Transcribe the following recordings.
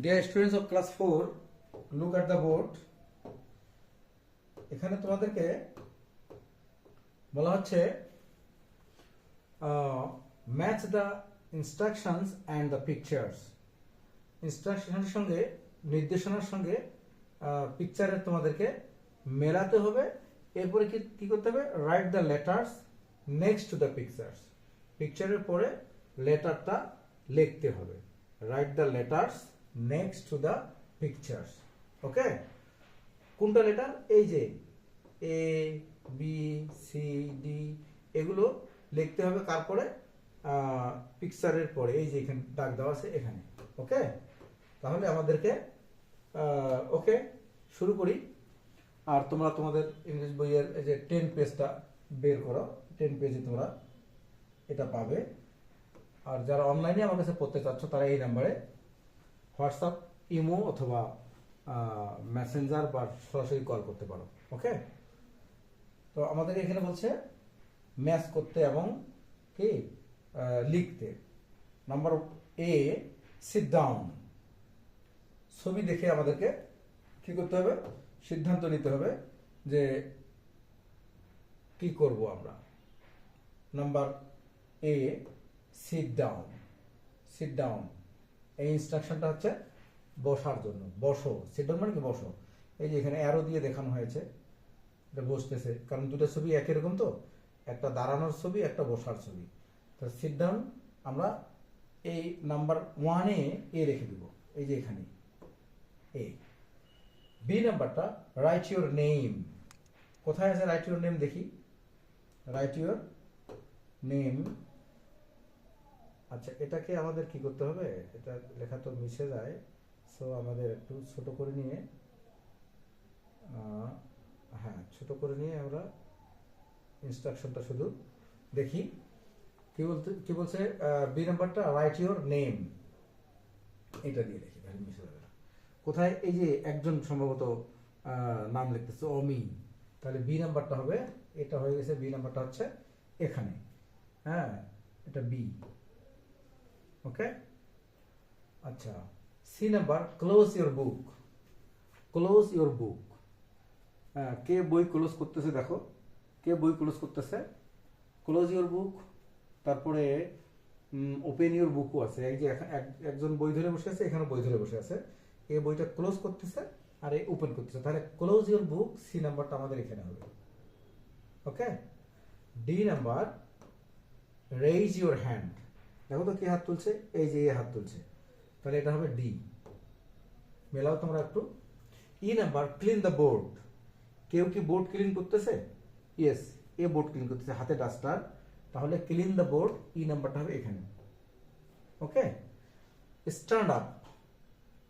Dear students of class four look at the board এখানে তোমাদেরকে বলা হচ্ছে match the instructions and the pictures ইনস্ট্রাকশনের সঙ্গে, নির্দেশনার সঙ্গে পিকচারের তোমাদেরকে মেলাতে হবে। এরপরে কি কি করতে হবে? Write the letters next to the pictures পিকচারের পরে লেটারটা লিখতে হবে। Write the letters next to the পিকচার্স ওকে কোনটা লেটার এই যে এ বি সি ডি এগুলো লিখতে হবে কার পরে পিকচারের পরে। এই যে এখানে দাগ দেওয়া আছে এখানে। ওকে তাহলে আমাদেরকে ওকে শুরু করি। আর তোমরা তোমাদের ইংলিশ বইয়ের এই যে টেন পেজটা বের করো। টেন পেজে তোমরা এটা পাবে। আর যারা অনলাইনে আমার কাছে পড়তে চাচ্ছ, তারা এই নাম্বারে হোয়াটসঅ্যাপ, ইমো অথবা মেসেঞ্জার বা সরাসরি কল করতে পারো, ওকে? তো আমাদের এখানে বলছে, ম্যাচ করতে এবং কি লিখতে। নাম্বার এ সিট ডাউন ছবি দেখে আমাদেরকে কি করতে হবে? সিদ্ধান্ত নিতে হবে যে কি করব আমরা। Number A sit down sit down এই ইনস্ট্রাকশনটা হচ্ছে বসার জন্য। বসো সিট মানে কি? বসো। এই যে এখানে অ্যারো দিয়ে দেখানো হয়েছে, এটা বসতেছে। কারণ দুটো ছবি একই রকম তো? একটা দাঁড়ানোর ছবি, একটা বসার ছবি। তো সিট ডাউন আমরা এই নাম্বার ওয়ানে এ রেখে দিব। এই যে এখানে। এ বি নাম্বারটা রাইট ইউর নেম কোথায় আছে রাইট ইউর নেম দেখি? রাইট ইউর নেম আচ্ছা এটাকে আমাদের কি করতে হবে? এটা লেখা তো মিশে যায়। সো আমাদের একটু ছোট করে নিয়ে হ্যাঁ ছোট করে নিয়ে আমরা ইনস্ট্রাকশনটা শুধু দেখি। কি বলতে, কি বলছে? বি নাম্বারটা রাইট ইউর নেম এটা দিয়ে দেখি, তাহলে মিশে যাবে কোথায়? এই যে একজন সম্ভবত নাম লিখতেছে অমি তাহলে বি নাম্বারটা হবে, এটা হয়ে গেছে, বি নাম্বারটা হচ্ছে এখানে। হ্যাঁ এটা বি। ওকে আচ্ছা C number close your book close your book কে বই ক্লোজ করতেছে দেখো। কে বই ক্লোজ করতেছে? ক্লোজ ইউর বুক তারপরে ওপেন ইউর বুকও আছে। এই যে এক- একজন বই ধরে বসে আছে এখানে বই ধরে বসে আছে। এই বইটা ক্লোজ করতেছে আর এই ওপেন করতেছে। তাহলে ক্লোজ ইউর বুক সি নাম্বারটা আমাদের এখানে হবে। Okay D number raise your hand দেখো তো কে হাত তুলছে? এই যে এ হাত তুলছে। তাহলে এটা হবে ডি মেলাও তোমরা একটু। E number clean the board কেউ কি বোর্ড ক্লিন করতেছে? ইয়েস এ বোর্ড ক্লিন করতেছে, হাতে ডাস্টার তাহলে ক্লিন দ্য বোর্ড ই নাম্বারটা হবে এখানে। ওকে স্ট্যান্ড আপ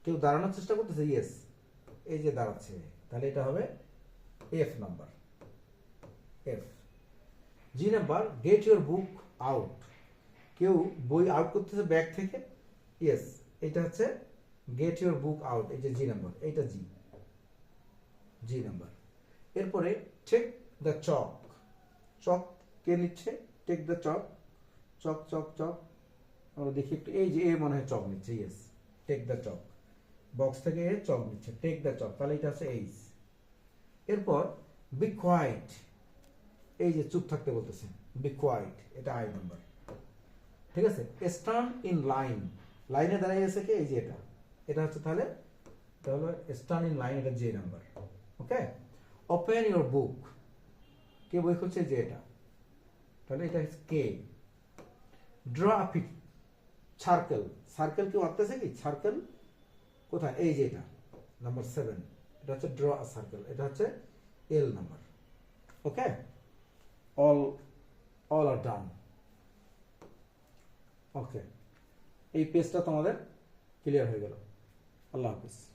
কেউ দাঁড়ানোর চেষ্টা করতেছে? ইয়েস এই যে দাঁড়াচ্ছে। তাহলে এটা হবে F number F G number get your book out কেউ বই আউট করতেছে ব্যাগ থেকে ইয়েস এটা হচ্ছে গেট ইউর বুক আউট এই যে জি নাম্বার এইটা জি জি নাম্বার এরপরে টেক দ্য চক চক কে নিচ্ছে? টেক দ্য চক চক চক চক আমরা দেখি একটু, এই যে এ মনে হয় চক নিচ্ছে yes take the chalk box থেকে এ চক নিচ্ছে টেক দ্য চক তাহলে এটা হচ্ছে এইচ এরপর বি কোয়াইট এই যে চুপ থাকতে বলতেছে বি কোয়াইট এটা আই নাম্বার ঠিক আছে? Stand in line. লাইনে দাঁড়িয়ে আছে কি? এই যে এটা। এটা হচ্ছে তাহলে তাহলে স্টার্ন ইন লাইন এটা J number. Okay? Open your book. কে বই খুলছে? যে এটা। তাহলে এটা কে? Draw circle. সার্কেল কেউ আঁকতেছে কি? সার্কেল কোথায়? এই যে এটা। Number seven. এটা হচ্ছে ড্র আ সার্কেল। এটা হচ্ছে L number. Okay? All all are done. Okay এই পেজটা তোমাদের ক্লিয়ার হয়ে গেল। আল্লাহ হাফিজ।